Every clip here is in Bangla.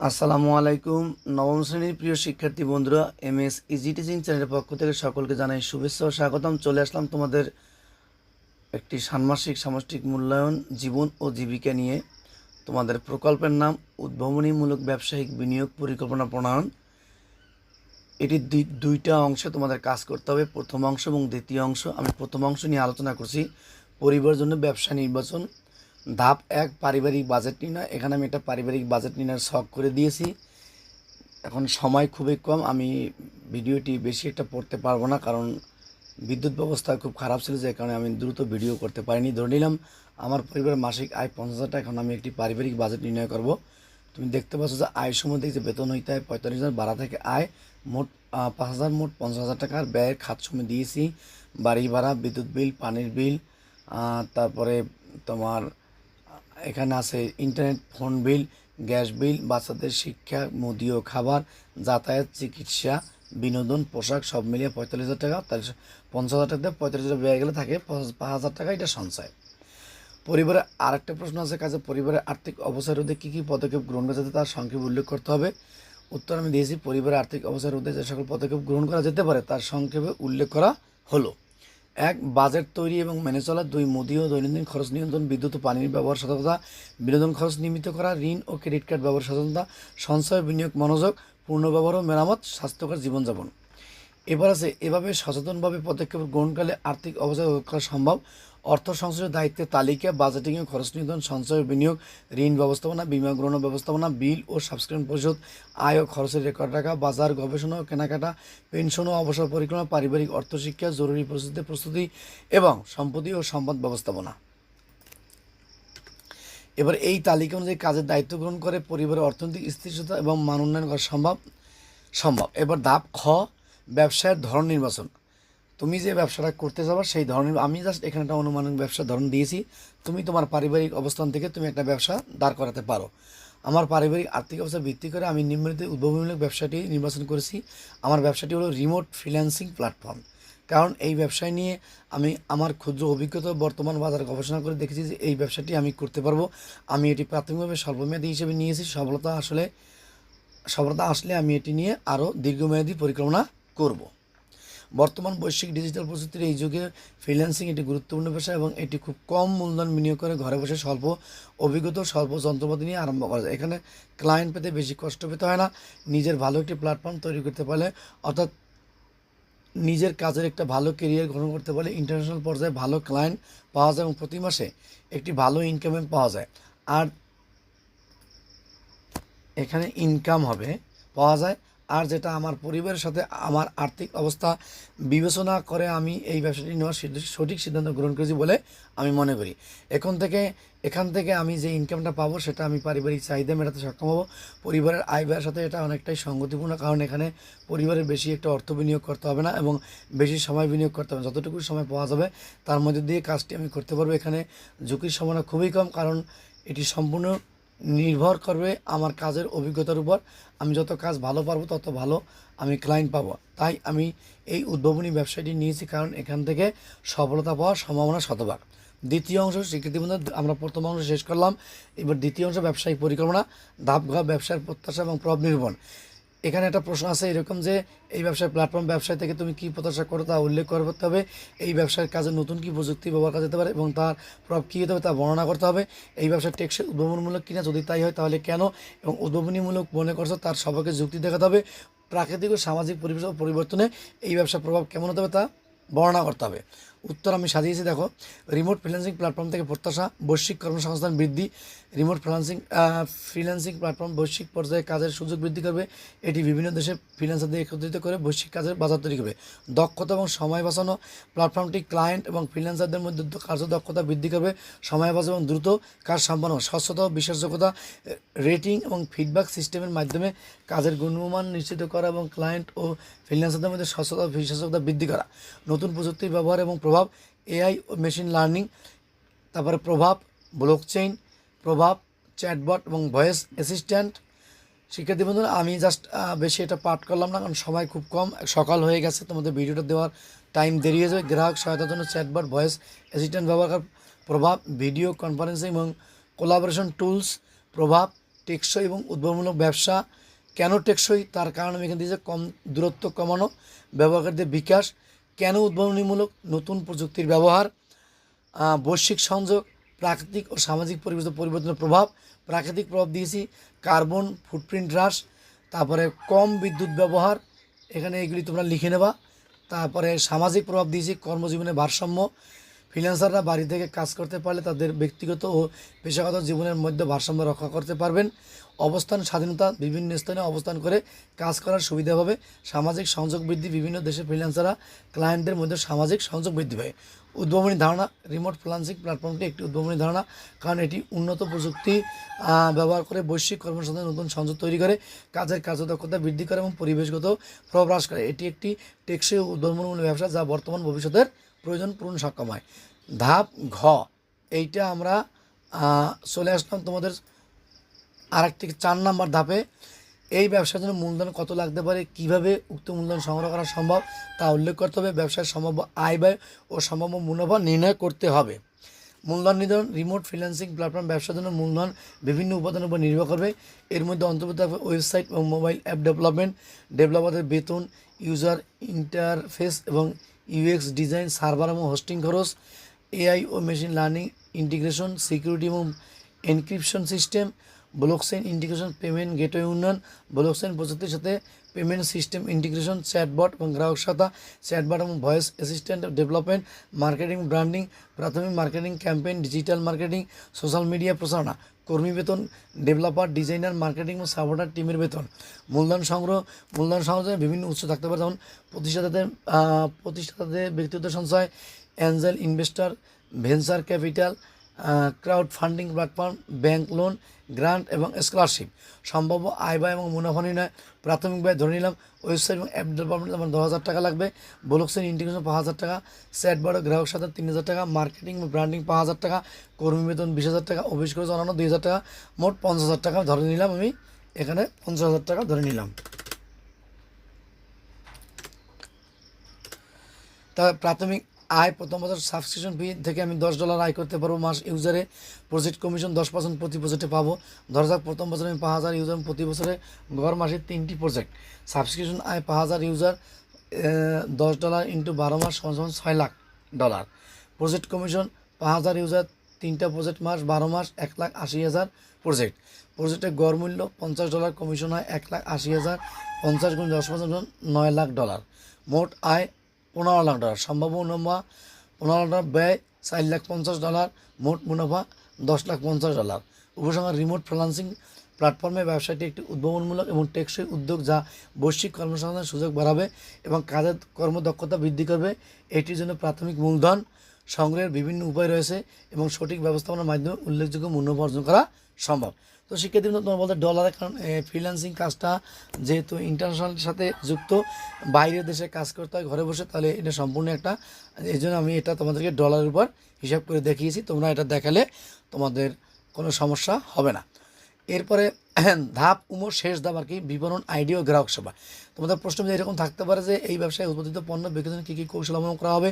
আসসালামু আলাইকুম। নবম শ্রেণির প্রিয় শিক্ষার্থী বন্ধুরা এম এস ইজি টিচিং চ্যানেলের পক্ষ থেকে সকলকে জানাই শুভেচ্ছা ও স্বাগতম। চলে আসলাম তোমাদের একটি ষান্মাসিক সামষ্টিক মূল্যায়ন, জীবন ও জীবিকা নিয়ে। তোমাদের প্রকল্পের নাম উদ্ভাবনীমূলক ব্যবসায়িক বিনিয়োগ পরিকল্পনা প্রণয়ন। এটি দুই- দুইটা অংশে তোমাদের কাজ করতে হবে। প্রথম অংশ এবং দ্বিতীয় অংশ আমি প্রথম অংশ নিয়ে আলোচনা করছি। পরিবার জন্য ব্যবসা নির্বাচন ধাপ এক, পারিবারিক বাজেট নির্ণয়। এখানে আমি একটা পারিবারিক বাজেট নির্ণয়ের শখ করে দিয়েছি। এখন সময় খুবই কম। আমি ভিডিওটি বেশি একটা পড়তে পারব না, কারণ বিদ্যুৎ ব্যবস্থা খুব খারাপ ছিল, যে কারণে আমি দ্রুত ভিডিও করতে পারিনি। ধরে নিলাম, আমার পরিবারের মাসিক আয় পঞ্চাশ হাজার টাকা, এখন আমি একটি পারিবারিক বাজেট নির্ণয় করব। তুমি দেখতে পাচ্ছ যে আয় সময় দেখছি বেতন হইতে হয়, পঁয়তাল্লিশ হাজার বাড়া থেকে আয়, মোট পাঁচ হাজার, মোট পঞ্চাশ হাজার টাকার ব্যয়ের খাত সময় দিয়েছি, বাড়ি ভাড়া, বিদ্যুৎ বিল, পানির বিল তারপরে তোমার এখানে আছে internet phone bill gas bill বাচ্চাদের শিক্ষা মুদি ও খাবার, যাতায়াত, চিকিৎসা, বিনোদন, পোশাক, সব মিলিয়ে পঁয়তাল্লিশ হাজার টাকা তার পঞ্চাশ হাজার টাকা পঁয়তাল্লিশ হাজার ব্যয় গেলে থাকে পাঁচ- হাজার টাকা এটা সঞ্চয়। পরিবারের আরেকটা প্রশ্ন আছে, কাজে পরিবারের আর্থিক অবস্থা রোধে কী কী পদক্ষেপ গ্রহণ করা যেতে তার সংক্ষেপে উল্লেখ করতে হবে। উত্তর আমি দিয়েছি, পরিবারের আর্থিক অবস্থা রোধে যে সকল পদক্ষেপ গ্রহণ করা যেতে পারে তার সংক্ষেপে উল্লেখ করা হলো। এক বাজেট তৈরি এবং মেনে চলা দুই মুদি ও দৈনন্দিন খরচ নিয়ন্ত্রণ, বিদ্যুৎ ও পানির ব্যবহার সতর্কতা বিনোদন খরচ নিয়মিত করা, ঋণ ও ক্রেডিট কার্ড ব্যবহার সচেতনতা সঞ্চয়, বিনিয়োগ, মনোযোগ পূর্ণ ব্যবহার ও মেরামত, স্বাস্থ্যকর জীবনযাপন। এবার আছে এভাবে সচেতনভাবে পদক্ষেপ গ্রহণকালে আর্থিক অবস্থা করা সম্ভব অর্থ সংশ্লেষের দায়িত্বের তালিকা বাজেটিং খরচ নিয়ন্ত্রণ সঞ্চয় বিনিয়োগ, ঋণ ব্যবস্থাপনা, বিমা গ্রহণ ব্যবস্থাপনা, বিল ও সাবস্ক্রিপশন পরিশোধ, আয় ও খরচের রেকর্ড রাখা, বাজার গবেষণা ও কেনাকাটা, পেনশন ও অবসর পরিক্রমা পারিবারিক অর্থ শিক্ষা, জরুরি পরিস্থিতির প্রস্তুতি এবং সম্পত্তি ও সম্পদ ব্যবস্থাপনা। এবার এই তালিকা অনুযায়ী কাজের দায়িত্ব গ্রহণ করে পরিবারের অর্থনৈতিক স্থিতিশীলতা এবং মান উন্নয়ন করা সম্ভব সম্ভব। এবার ধাপ খ, ব্যবসায়ের ধরন নির্বাচন। তুমি যে ব্যবসাটা করতে যাবা, সেই ধরনের, আমি জাস্ট এখানে একটা অনুমানিক ব্যবসার ধরন দিয়েছি। তুমি তোমার পারিবারিক অবস্থান থেকে তুমি একটা ব্যবসা দাঁড় করাতে পারো। আমার পারিবারিক আর্থিক অবস্থা ভিত্তি করে আমি নিম্নলিখিত উদ্ভাবনীমূলক ব্যবসাটি নির্বাচন করেছি। আমার ব্যবসাটি হলো রিমোট ফ্রিল্যান্সিং প্ল্যাটফর্ম কারণ এই ব্যবসায় নিয়ে আমি আমার ক্ষুদ্র অভিজ্ঞতা বর্তমান বাজার গবেষণা করে দেখেছি যে এই ব্যবসাটি আমি করতে পারব। আমি এটি প্রাথমিকভাবে স্বল্পমেয়াদী হিসেবে নিয়েছি। সফলতা আসলে সফলতা আসলে আমি এটি নিয়ে আরও দীর্ঘমেয়াদী পরিকল্পনা করব। বর্তমান বৈশ্বিক ডিজিটাল প্রযুক্তির এই যুগে ফ্রিল্যান্সিং একটি গুরুত্বপূর্ণ পেশা এবং এটি খুব কম মূলধন বিনিয়োগ করে ঘরে বসে স্বল্প অভিজ্ঞতা স্বল্প যন্ত্রপাতি নিয়ে আরম্ভ করা যায়। এখানে ক্লায়েন্ট পেতে বেশি কষ্ট পেতে হয় না। নিজের ভালো একটি প্ল্যাটফর্ম তৈরি করতে পারলে, অর্থাৎ নিজের কাজের একটা ভালো কেরিয়ার গ্রহণ করতে পারলে ইন্টারন্যাশনাল পর্যায়ে ভালো ক্লায়েন্ট পাওয়া যায় এবং প্রতি মাসে একটি ভালো ইনকামে পাওয়া যায়। আর এখানে ইনকাম হবে, পাওয়া যায়। আর যেটা আমার পরিবারের সাথে আমার আর্থিক অবস্থা বিবেচনা করে আমি এই ব্যবসাটি নেওয়ার সঠিক সিদ্ধান্ত গ্রহণ করেছি বলে আমি মনে করি। এখন থেকে, এখান থেকে আমি যে ইনকামটা পাবো সেটা আমি পারিবারিক চাহিদা মেটাতে সক্ষম হব। পরিবারের আয় ব্যয়ের সাথে এটা অনেকটাই সঙ্গতিপূর্ণ, কারণ এখানে পরিবারের বেশি একটা অর্থ বিনিয়োগ করতে হবে না এবং বেশি সময় বিনিয়োগ করতে হবে। যতটুকু সময় পাওয়া যাবে, তার মধ্যে দিয়ে কাজটি আমি করতে পারব। এখানে ঝুঁকির সম্ভাবনা খুবই কম, কারণ এটি সম্পূর্ণ নির্ভর করবে আমার কাজের অভিজ্ঞতার উপর। আমি যত কাজ ভালো পারব, তত ভালো আমি ক্লায়েন্ট পাবো। তাই আমি এই উদ্ভাবনী ব্যবসাটি নিয়েছি কারণ এখান থেকে সফলতা পাওয়ার সম্ভাবনা শতভাগ। দ্বিতীয় অংশ, স্বীকৃতি বন্ধু আমরা প্রথম অংশ শেষ করলাম। এবার দ্বিতীয় অংশ, ব্যবসায়িক পরিকল্পনা ধাপ ঘা ব্যবসার প্রত্যাশা এবং প্রভাব নির্ভর এখানে একটা প্রশ্ন আছে এরকম যে, এই ব্যবসায় প্ল্যাটফর্ম ব্যবসায় থেকে তুমি কী প্রত্যাশা করো তা উল্লেখ করতে হবে। এই ব্যবসার কাজে নতুন কী প্রযুক্তি ব্যবহার করা যেতে পারে এবং তার প্রভাব কী হতে হবে তা বর্ণনা করতে হবে। এই ব্যবসা টেকসই উদ্ভাবনমূলক কিনা যদি তাই হয় তাহলে কেন এবং উদ্ভাবনীমূলক মনে করছ তার সবাইকে যুক্তি দেখাতে হবে। প্রাকৃতিক ও সামাজিক পরিবেশ পরিবর্তনে এই ব্যবসার প্রভাব কেমন হতে হবে তা বর্ণনা করতে হবে। উত্তর আমি সাজিয়েছি, দেখো। রিমোট ফ্রিল্যান্সিং প্ল্যাটফর্ম থেকে প্রত্যাশা, বৈশ্বিক কর্মসংস্থান বৃদ্ধি। রিমোট ফ্রিল্যান্সিং ফ্রিল্যান্সিং প্ল্যাটফর্ম বৈশ্বিক পর্যায়ে কাজের সুযোগ বৃদ্ধি করবে। এটি বিভিন্ন দেশে ফ্রিল্যান্সারদের একত্রিত করে বৈশ্বিক কাজের বাজার তৈরি করবে। দক্ষতা এবং সময় বাঁচানো প্ল্যাটফর্মটি ক্লায়েন্ট এবং ফ্রিল্যান্সারদের মধ্যে কার্য দক্ষতা বৃদ্ধি করবে। সময় বাঁচানো এবং দ্রুত কাজ সম্পন্ন স্বচ্ছতা বিশ্বাসযোগ্যতা রেটিং এবং ফিডব্যাক সিস্টেমের মাধ্যমে কাজের গুণমান নিশ্চিত করা এবং ক্লায়েন্ট ও ফ্রিল্যান্সারদের মধ্যে স্বচ্ছতা বিশ্বাসযোগ্যতা বৃদ্ধি করা। নতুন প্রযুক্তির ব্যবহার এবং প্রভাব এআই ও মেশিন লার্নিং তারপরে প্রভাব ব্লকচেইন প্রভাব চ্যাটবট এবং ভয়েস অ্যাসিস্ট্যান্ট শিক্ষার্থী বন্ধুরা, আমি জাস্ট বেশি এটা পাঠ করলাম না, কারণ সময় খুব কম। সকাল হয়ে গেছে, তোমাদের ভিডিওটা দেওয়ার টাইম দেরি হয়ে যাবে। গ্রাহক সহায়তার জন্য চ্যাটবট ভয়েস অ্যাসিস্ট্যান্ট ব্যবহার প্রভাব ভিডিও কনফারেন্সিং এবং কোলাবোরেশন টুলস প্রভাব, টেকসই এবং উদ্ভাবনমূলক ব্যবসা। কেন টেকসই? তার কারণ আমি এখানে দিয়েছি, কম, দূরত্ব কমানো, ব্যবহারকারীদের বিকাশ কেন উদ্ভাবনীমূলক নতুন প্রযুক্তির ব্যবহার? বৈশ্বিক সংযোগ, প্রাকৃতিক ও সামাজিক পরিবেশ পরিবর্তনের প্রভাব, প্রাকৃতিক প্রভাব দিয়েছি, কার্বন ফুটপ্রিন্ট হ্রাস, তারপরে কম বিদ্যুৎ ব্যবহার, এখানে এগুলি তোমরা লিখে নেবা, তারপরে সামাজিক প্রভাব দিয়েছি, কর্মজীবনে ভারসাম্য ফ্রিল্যান্সাররা বাড়ি থেকে কাজ করতে পারলে তাদের ব্যক্তিগত ও পেশাগত জীবনের মধ্যে ভারসাম্য রক্ষা করতে পারবেন। অবস্থান, স্বাধীনতা, বিভিন্ন স্থানে অবস্থান করে কাজ করার সুবিধা হবে। সামাজিক সংযোগ বৃদ্ধি, বিভিন্ন দেশে ফ্রিল্যান্সাররা ক্লায়েন্টদের মধ্যে সামাজিক সংযোগ বৃদ্ধি পায়। উদ্ভাবনী ধারণা রিমোট ফ্রিল্যান্সিং প্ল্যাটফর্মটি একটি উদ্ভাবনী ধারণা, কারণ এটি উন্নত প্রযুক্তি ব্যবহার করে বৈশ্বিক কর্মসংস্থানে নতুন সংযোগ তৈরি করে, কাজের কার্যদক্ষতা বৃদ্ধি করে এবং পরিবেশগত প্রভাব হ্রাস করে। এটি একটি টেকসই উদ্ভাবনমূলক ব্যবসা যা বর্তমান ভবিষ্যতের প্রয়োজন পূরণ সক্ষম হয়। ধাপ ঘ, এইটা আমরা চলে আসলাম তোমাদের আরেক থেকে চার নাম্বার ধাপে। এই ব্যবসার জন্য মূলধন কত লাগতে পারে, কীভাবে উক্ত মূলধন সংগ্রহ করা সম্ভব তা উল্লেখ করতে হবে। ব্যবসার সম্ভাব্য আয় ব্যয় ও সম্ভাব্য মুনাফা নির্ণয় করতে হবে। মূলধন নির্ধারণ রিমোট ফ্রিল্যান্সিং প্ল্যাটফর্ম ব্যবসার জন্য মূলধন বিভিন্ন উপাদানের উপর নির্ভর করবে। এর মধ্যে অন্তর্ভুক্ত থাকবে ওয়েবসাইট এবং মোবাইল অ্যাপ ডেভেলপমেন্ট ডেভেলপারদের বেতন ইউজার ইন্টারফেস এবং ইউএক্স ডিজাইন, সার্ভার এবং হোস্টিং খরচ, এআই ও মেশিন লার্নিং, ইন্টিগ্রেশন, সিকিউরিটি এবং encryption system blockchain integration, payment gateway উন্নয়ন ব্লকচেন প্রযুক্তির সাথে পেমেন্ট সিস্টেম ইন্টিগ্রেশন, চ্যাটবট এবং গ্রাহক সহায়তা চ্যাটবট এবং voice assistant development, marketing, branding, প্রাথমিক marketing, campaign, digital marketing, social media প্রচারণা। কর্মী বেতন ডেভেলপার ডিজাইনার মার্কেটিং ও সাপোর্টার টিমের বেতন। মূলধন সংগ্রহ, মূলধন সংগ্রহের বিভিন্ন উৎস থাকতে পারে, যেমন প্রতিষ্ঠাতাদের প্রতিষ্ঠাতাদের ব্যক্তিগত সঞ্চয় angel investor venture capital crowd funding platform bank loan grant এবং স্কলারশিপ সম্ভাব্য আয় ব্যয় এবং মুনাফা নির্ণয় প্রাথমিক ব্যয় ধরে নিলাম ওয়েবসাইট এবং অ্যাপ ডেভেলপমেন্ট আমার দশ হাজার টাকা লাগবে। ব্লকসেন ইন্টিগ্রেশন পাঁচ হাজার টাকা স্যাট বড় গ্রাহক সাথে তিন হাজার টাকা মার্কেটিং এবং ব্র্যান্ডিং পাঁচ হাজার টাকা, কর্মী বেতন বিশ হাজার টাকা অফিস খরচ অন্যান্য দুই হাজার টাকা, মোট পঞ্চাশ হাজার টাকা ধরে নিলাম আমি। এখানে পঞ্চাশ হাজার টাকা ধরে নিলাম। তবে প্রাথমিক আয় প্রথম বছর সাবস্ক্রিপশন ফি থেকে আমি দশ ডলার আয় করতে পারব মাস ইউজারে প্রজেক্ট কমিশন দশ পার্সেন্ট প্রতি প্রজেক্টে পাবো। ধরা যাক প্রথম বছরে আমি পাঁচ হাজার ইউজার প্রতি বছরে গড় মাসে তিনটি প্রজেক্ট সাবস্ক্রিপশন আয় পাঁচ হাজার ইউজার দশ ডলার ইন্টু বারো মাস সমান ছয় লাখ ডলার প্রজেক্ট কমিশন পাঁচ হাজার ইউজার তিনটা প্রজেক্ট মাস, বারো মাস এক লাখ আশি হাজার প্রজেক্ট প্রজেক্টের গড় মূল্য পঞ্চাশ ডলার কমিশন হয় এক লাখ আশি হাজার, পঞ্চাশ গুণ দশ পার্সেন্ট নয় লাখ ডলার মোট আয় পনেরো লাখ ডলার। সম্ভাব্য মুনাফা পনেরো লাখ ডলার, ব্যয় চার লাখ পঞ্চাশ ডলার, মোট মুনাফা দশ লাখ পঞ্চাশ ডলার। উপসংহার রিমোট ফ্রিল্যান্সিং প্ল্যাটফর্মে ব্যবসাটি একটি উদ্ভাবনমূলক এবং টেকসই উদ্যোগ যা বৈশ্বিক কর্মসংস্থানের সুযোগ বাড়াবে এবং কাজের কর্মদক্ষতা বৃদ্ধি করবে। এটির জন্য প্রাথমিক মূলধন সংগ্রহের বিভিন্ন উপায় রয়েছে এবং সঠিক ব্যবস্থাপনার মাধ্যমে উল্লেখযোগ্য মুনাফা অর্জন করা সম্ভব। তো শিক্ষার্থী তোমার বলতে ডলারের কারণ ফ্রিল্যান্সিং কাজটা যেহেতু ইন্টারন্যাশনালের সাথে যুক্ত, বাইরের দেশে কাজ করতে হয়, ঘরে বসে, তাহলে এটা সম্পূর্ণ একটা, এই জন্য আমি এটা তোমাদেরকে ডলারের উপর হিসাব করে দেখিয়েছি, তোমরা এটা দেখালে তোমাদের কোনো সমস্যা হবে না। এরপরে, ধাপ উমর শেষ ধাপ আর কি বিবরণ আইডি ও গ্রাহক সেবা। তোমাদের প্রশ্ন এরকম থাকতে পারে যে এই ব্যবসায় উৎপাদিত পণ্য বিক্রেতার কী কী কৌশল অবলম্বন করা হবে?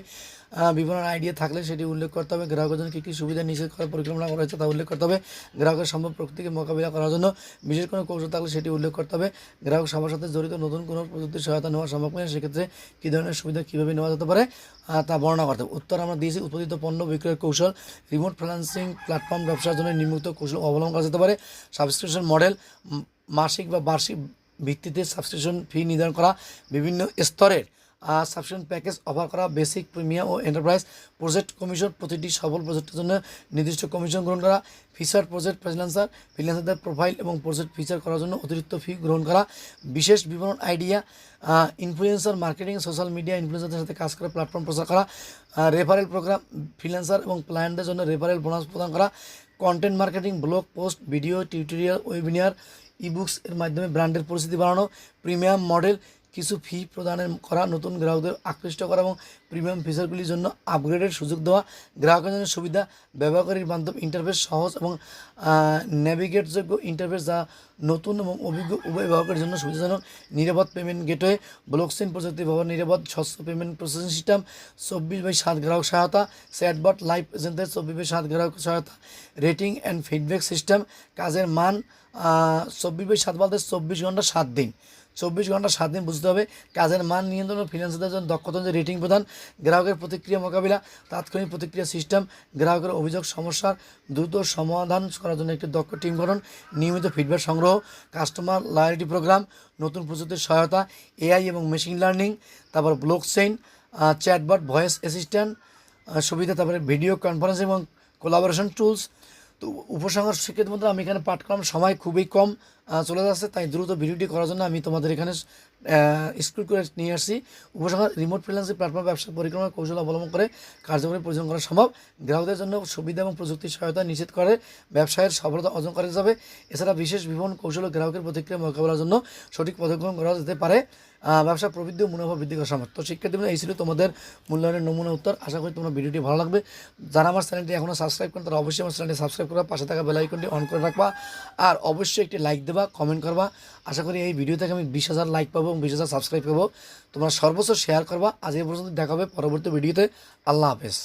বিপণন আইডিয়া থাকলে সেটি উল্লেখ করতে হবে। গ্রাহকের জন্য কী কী সুবিধা নিষেধ করার পরিকল্পনা করা হয়েছে তা উল্লেখ করতে হবে। গ্রাহকের সম্ভব প্রকৃতিকে মোকাবিলা করার জন্য বিশেষ কোনো কৌশল থাকলে সেটি উল্লেখ করতে হবে। গ্রাহক সবার সাথে জড়িত নতুন কোনো প্রযুক্তির সহায়তা নেওয়া সম্ভব নয় সেক্ষেত্রে কী ধরনের সুবিধা কীভাবে নেওয়া যেতে পারে তা বর্ণনা করতে হবে। উত্তর আমরা দিয়েছি, উৎপাদিত পণ্য বিক্রয়ের কৌশল রিমোট ফ্রিল্যান্সিং প্ল্যাটফর্ম ব্যবসার জন্য নিম্নোক্ত কৌশল অবলম্বন করা যেতে পারে। সাবস্ক্রিপশন মডেল মাসিক বা বার্ষিক ভিত্তিতে সাবস্ক্রিপশন ফি নির্ধারণ করা বিভিন্ন স্তরের সাবস্ক্রিপশন প্যাকেজ অফার করা বেসিক প্রিমিয়াম ও এন্টারপ্রাইজ প্রজেক্ট কমিশন প্রতিটি সফল প্রজেক্টের জন্য নির্দিষ্ট কমিশন গ্রহণ করা ফিচার প্রজেক্ট ফ্রিল্যান্সার ফ্রিল্যান্সারদের প্রোফাইল এবং প্রজেক্ট ফিচার করার জন্য অতিরিক্ত ফি গ্রহণ করা, বিশেষ বিবরণ idea influencer marketing social media ইনফ্লুয়েন্সারদের সাথে কাজ করে প্ল্যাটফর্ম প্রচার করা রেফারেল প্রোগ্রাম ফ্রিল্যান্সার এবং ক্লায়েন্টদের জন্য রেফারেল বোনাস প্রদান করা content marketing blog post video tutorial webinar ebooks এর মাধ্যমে ব্র্যান্ডের পরিস্থিতি বাড়ানো, প্রিমিয়াম মডেল কিছু ফি প্রদানের করা, নতুন গ্রাহকদের আকৃষ্ট করা এবং প্রিমিয়াম ফিচারগুলির জন্য আপগ্রেডের সুযোগ দেওয়া, গ্রাহকের জন্য সুবিধা, ব্যবহারকারীর বান্ধব ইন্টারফেস সহজ এবং ন্যাভিগেটযোগ্য ইন্টারফেস যা নতুন এবং অভিজ্ঞ উভয় ব্যবহারের জন্য সুবিধাজনক, নিরাপদ পেমেন্ট গেটওয়ে ব্লকচেন প্রযুক্তি ব্যবহার নিরাপদ, স্বচ্ছ পেমেন্ট প্রসেসিং সিস্টেম চব্বিশ বাই সাত গ্রাহক সহায়তা চ্যাটবট লাইভ এজেন্টের চব্বিশ বাই সাত গ্রাহক সহায়তা রেটিং অ্যান্ড ফিডব্যাক সিস্টেম কাজের মান চব্বিশ বাই সাত বলতে চব্বিশ ঘণ্টা সাত দিন। চব্বিশ ঘণ্টা সাত দিন বুঝতে হবে। কাজের মান নিয়ন্ত্রণ ও জন্য দক্ষতা অনুযায়ী রেটিং প্রদান, গ্রাহকের প্রতিক্রিয়া মোকাবিলা, তাৎক্ষণিক প্রতিক্রিয়া সিস্টেম গ্রাহকের অভিযোগ, সমস্যার দ্রুত সমাধান করার জন্য একটি দক্ষ টিম গঠন, নিয়মিত ফিডব্যাক সংগ্রহ কাস্টমার লয়ালিটি প্রোগ্রাম নতুন প্রযুক্তির সহায়তা এআই এবং মেশিন লার্নিং তারপর blockchain chatbot voice assistant সুবিধা, তারপরে ভিডিও কনফারেন্স এবং কোলাবোরেশন টুলস তো উপসংহার শিক্ষিত মধ্যে আমি এখানে পাঠ করলাম সময় খুবই কম। চলে যাচ্ছে, তাই দ্রুত ভিডিওটি করার জন্য আমি তোমাদের এখানে স্কুল করে নিয়ে আসছি। উপসংহার রিমোট ফ্রিল্যান্সিং প্ল্যাটফর্ম ব্যবসা পরিক্রমা কৌশল অবলম্বন করে কার্যকরী পরিচালনা করা সম্ভব। গ্রাহকদের জন্য সুবিধা এবং প্রযুক্তির সহায়তা নিশ্চিত করে ব্যবসায়ের সফলতা অর্জন করা যাবে। এছাড়া বিশেষ বিবরণ কৌশল ও গ্রাহকের প্রতিক্রিয়া মোকাবেলার জন্য সঠিক পদক্ষেপ করা যেতে পারে। ব্যবসা প্রবৃদ্ধি ও মুনাফা বৃদ্ধি করা সম্ভব তো শিক্ষার্থীবৃন্দ, এই ছিল তোমাদের মূল্যায়নের নমুনা উত্তর। আশা করি তোমার ভিডিওটি ভালো লাগবে। যারা আমার চ্যানেলটি এখনও সাবস্ক্রাইব করেন, তারা অবশ্যই আমার চ্যানেলটি সাবস্ক্রাইব করবা পাশে থাকা বেল আইকনটি অন করে রাখবা। আর অবশ্যই একটি লাইক দেবা। কমেন্ট করবা। আশা করি এই ভিডিও থেকে আমি বিশ হাজার লাইক পাবো এবং বিশ হাজার সাবস্ক্রাইব পাবো। তোমরা সর্বোচ্চ শেয়ার করবা। আজ এই পর্যন্ত দেখা হবে পরবর্তী ভিডিওতে আল্লাহ হাফেজ।